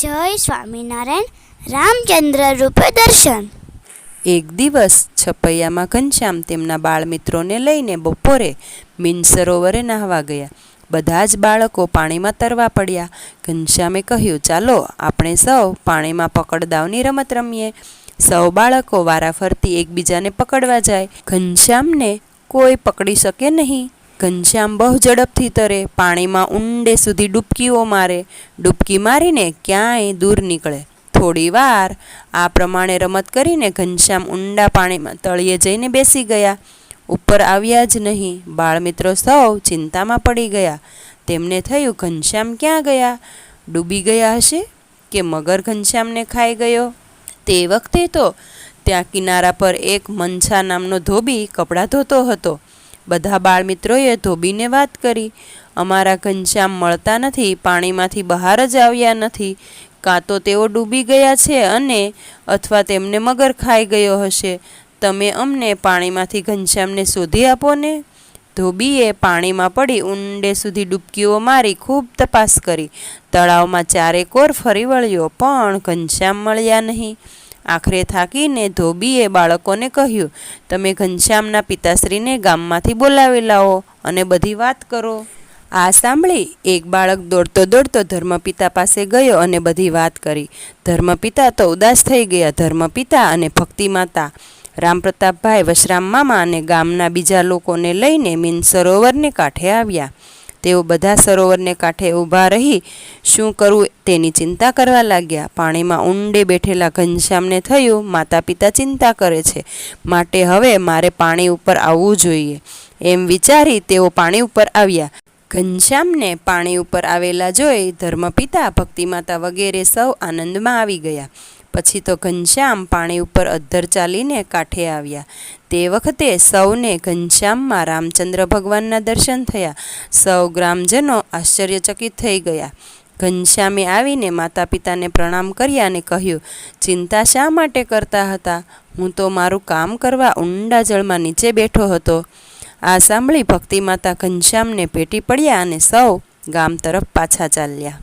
જય સ્વામિનારાયણ. રામચંદ્ર રૂપે દર્શન. એક દિવસ છપૈયામાં ઘનશ્યામ તેમના બાળમિત્રોને લઈને બપોરે મીન સરોવરે નાહવા ગયા. બધા જ બાળકો પાણીમાં તરવા પડ્યા. ઘનશ્યામે કહ્યું, ચાલો, આપણે સૌ પાણીમાં પકડદાવની રમત રમીએ. સૌ બાળકો વારાફરતી એકબીજાને પકડવા જાય. ઘનશ્યામને કોઈ પકડી શકે નહીં. ઘનશ્યામ બહુ ઝડપથી તરે, પાણીમાં ઊંડે સુધી ડૂબકીઓ મારે. ડૂબકી મારીને ક્યાંય દૂર નીકળે. થોડી વાર આ પ્રમાણે રમત કરીને ઘનશ્યામ ઊંડા પાણીમાં તળિયે જઈને બેસી ગયા. ઉપર આવ્યા જ નહીં. બાળમિત્રો સૌ ચિંતામાં પડી ગયા. તેમને થયું, ઘનશ્યામ ક્યાં ગયા? ડૂબી ગયા હશે કે મગર ઘનશ્યામને ખાઈ ગયો? તે વખતે તો ત્યાં કિનારા પર એક મંછા નામનો ધોબી કપડાં ધોતો હતો. બધા બાળમિત્રોએ ધોબીને વાત કરી. અમારા ઘનશ્યામ મળતા નથી, પાણીમાંથી બહાર જ આવ્યા નથી. કાં તો તેઓ ડૂબી ગયા છે અને અથવા તેમને મગર ખાઈ ગયો હશે. તમે અમને પાણીમાંથી ઘનશ્યામને શોધી આપો ને. ધોબીએ પાણીમાં પડી ઊંડે સુધી ડૂબકીઓ મારી ખૂબ તપાસ કરી. તળાવમાં ચારેકોર ફરી વળ્યો, પણ ઘનશ્યામ મળ્યા નહીં. આખરે થાકીને ધોબીએ બાળકોને કહ્યું, તમે ઘનશ્યામના પિતાશ્રીને ગામમાંથી બોલાવી લાવો અને બધી વાત કરો. આ સાંભળી, એક બાળક દોડતો દોડતો ધર્મપિતા પાસે ગયો અને બધી વાત કરી. ધર્મપિતા તો ઉદાસ થઈ ગયા, ધર્મપિતા અને ભક્તિ માતા રામપ્રતાપભાઈ, વશરામ મામા અને ગામના બીજા લોકોને લઈને મીન સરોવરને કાંઠે આવ્યા. તેઓ બધા સરોવરને કાંઠે ઊભા રહી શું કરવું તેની ચિંતા કરવા લાગ્યા. પાણીમાં ઊંડે બેઠેલા ઘનશ્યામને થયું માતા પિતા ચિંતા કરે છે. માટે હવે મારે પાણી ઉપર આવવું જોઈએ. એમ વિચારી તેઓ પાણી ઉપર આવ્યા. ઘનશ્યામને પાણી ઉપર આવેલા જોઈ ધર્મપિતા, ભક્તિમાતા વગેરે સૌ આનંદમાં આવી ગયા. પછી તો ઘનશ્યામ પાણી ઉપર અદ્ધર ચાલીને કાંઠે આવ્યા. તે વખતે સૌને ઘનશ્યામમાં રામચંદ્ર ભગવાનના દર્શન થયા. સૌ ગ્રામજનો આશ્ચર્યચકિત થઈ ગયા. ઘનશ્યામે આવીને માતા પિતાને પ્રણામ કર્યા અને કહ્યું, ચિંતા શા માટે કરતા હતા? હું તો મારું કામ કરવા ઊંડા જળમાં નીચે બેઠો હતો. આ સાંભળી ભક્તિ માતા ઘનશ્યામને ભેટી પડ્યા અને સૌ ગામ તરફ પાછા ચાલ્યા.